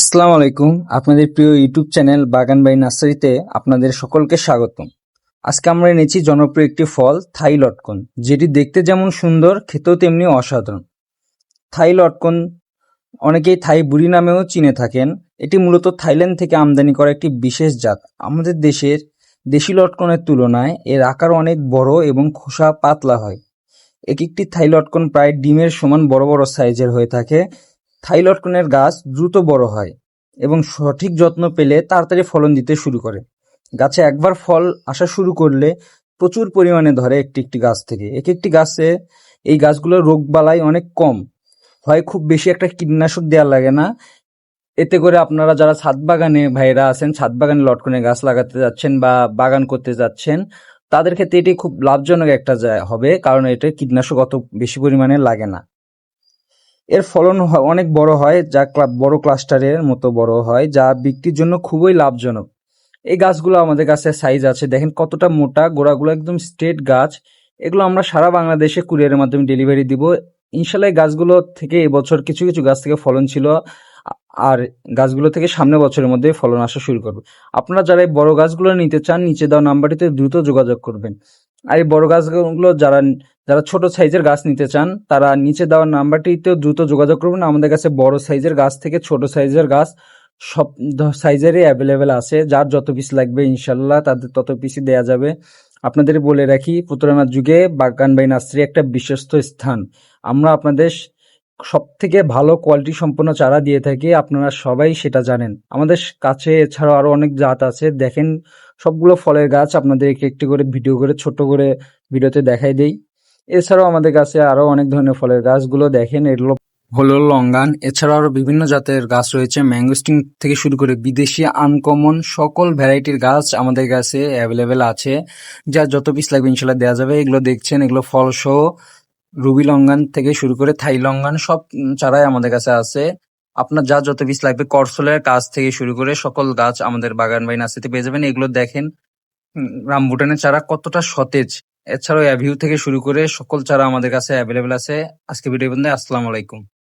আসসালামু আলাইকুম। আপনাদের প্রিয় ইউটিউব চ্যানেল বাগান বাই নার্সারিতে আপনাদের সকলকে স্বাগতম। আজকে আমরা এনেছি জনপ্রিয় একটি ফল, থাই লটকন, যেটি দেখতে যেমন সুন্দর, খেতেও তেমনি অসাধারণ। থাই লটকন অনেকেই থাই বুড়ি নামেও চিনে থাকেন। এটি মূলত থাইল্যান্ড থেকে আমদানি করা একটি বিশেষ জাত। আমাদের দেশের দেশি লটকনের তুলনায় এর আকার অনেক বড় এবং খোসা পাতলা হয়। এক একটি থাই লটকন প্রায় ডিমের সমান বড় বড় সাইজের হয়ে থাকে। থাই লটকনের গাছ দ্রুত বড় হয় এবং সঠিক যত্ন পেলে তাড়াতাড়ি ফলন দিতে শুরু করে। গাছে একবার ফল আসা শুরু করলে প্রচুর পরিমাণে ধরে একটি একটি গাছ থেকে। এক একটি গাছে এই গাছগুলোর রোগবালাই অনেক কম। হয় খুব বেশি একটা কীটনাশক দেওয়া লাগে না। এতে করে আপনারা যারা ছাদ বাগানে ভাইরা আছেন, ছাদ বাগানে লটকনের গাছ লাগাতে যাচ্ছেন বা বাগান করতে যাচ্ছেন, তাদের ক্ষেত্রে এটি খুব লাভজনক একটা হবে, কারণ এটা কীটনাশক অত বেশি পরিমাণে লাগে না। এর ফলন অনেক বড় হয়, যা বড় ক্লাস্টারের মতো বড় হয়, যা বিক্রির জন্য খুবই লাভজনক। এই গাছগুলো আমাদের কাছে সাইজ আছে। দেখেন কতটা মোটা, গোড়াগুলো একদম স্ট্রেট গাছ। এগুলো আমরা সারা বাংলাদেশে কুরিয়ারের মাধ্যমে ডেলিভারি দিব। ইনশাল্লাহ গাছগুলো থেকে এবছর কিছু কিছু গাছ থেকে ফলন ছিল। আর গাছগুলো থেকে সামনে বছরের মধ্যে ফলন আসা শুরু করবে। আপনারা যারা এই বড় গাছগুলো নিতে চান, নিচে দেওয়া নাম্বারটিতে দ্রুত যোগাযোগ করবেন। আর এই বড় গাছগুলো যারা যারা ছোট সাইজের গাছ নিতে চান, তারা নিচে দেওয়া নাম্বারটিতেও দ্রুত যোগাযোগ করবেন। আমাদের কাছে বড় সাইজের গাছ থেকে ছোট সাইজের গাছ সব সাইজেরই অ্যাভেলেবেল আছে। যার যত পিস লাগবে ইনশাল্লাহ তাদের তত পিসই দেওয়া যাবে। আপনাদের বলে রাখি পুতুলনাথ যুগে বাগান বাই নার্সারি একটা বিশ্বস্ত স্থান। আমরা আপনাদের সব থেকে ভালো কোয়ালিটি সম্পন্ন চারা দিয়ে থাকি, আপনারা সবাই সেটা জানেন। আমাদের কাছে এছাড়াও আরও অনেক জাত আছে। দেখেন, সবগুলো ফলের গাছ আপনাদের একটি করে ভিডিও করে, ছোট করে ভিডিওতে দেখাই দেই। এছাড়াও আমাদের কাছে আরও অনেক ধরনের ফলের গাছগুলো দেখেন, এগুলো হলো লঙ্গান। এছাড়াও আরও বিভিন্ন জাতের গাছ রয়েছে। ম্যাঙ্গোস্টিন থেকে শুরু করে বিদেশি আনকমন সকল ভ্যারাইটির গাছ আমাদের কাছে অ্যাভেলেবেল আছে। যা যত পিস লাগবে ইনশাল্লাহ দেওয়া যাবে। এগুলো দেখছেন, এগুলো ফল সহ রুবি লঙ্গান থেকে শুরু করে থাই লঙ্গান সব চারাই আমাদের কাছে আছে। আপনার যা যত পিস লাগবে, করসলের গাছ থেকে শুরু করে সকল গাছ আমাদের বাগান বাই নার্সারিতে পেয়ে যাবেন। এগুলো দেখেন রামবুটানের চারা কতটা সতেজ। এছাড়াও অ্যাভিউ থেকে শুরু করে সকল চারা আমাদের কাছে অ্যাভেলেবেল আছে। আজকে ভিডিও বন্ধু আসসালামু আলাইকুম।